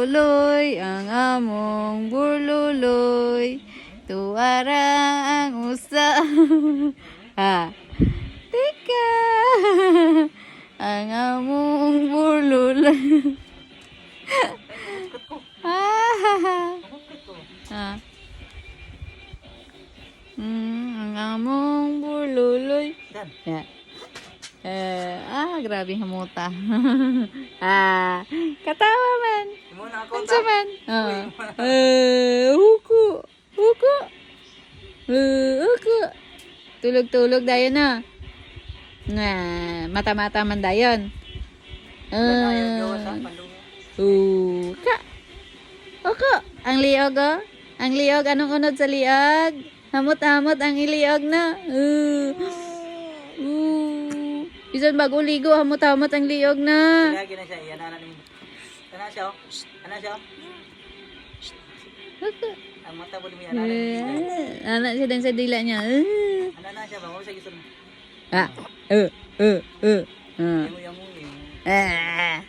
burluloy, ang among burluloy. Tuwara ang usa. ha. Teka. ang among burluloy. ah. ah. Mm, ang among burluloy. Yeah. Eh, ah, grabe hamuta. ah, katawa man. Ah. Eh, huko. Huko. Eh, huko. Tulog-tulog dayon na. Nga, mata-mata man dayon. Ah. pandungo. Uh, ka. Oko, ang liog oh. Ang liog, anong unod sa liog? Hamot-hamot ang iliog na. Uh. Uh. Bisan bago ligo, hamot-hamot ang liog na. Lagi na siya, yan na Ana siya. Ana siya. Ang mata mo ni ana ni. Eh, anak siya dan sa dila niya. Uh. Ana na siya, ba mo sa gisun. Ah, uh, uh, uh. Ah. Imo yang mo. Ah.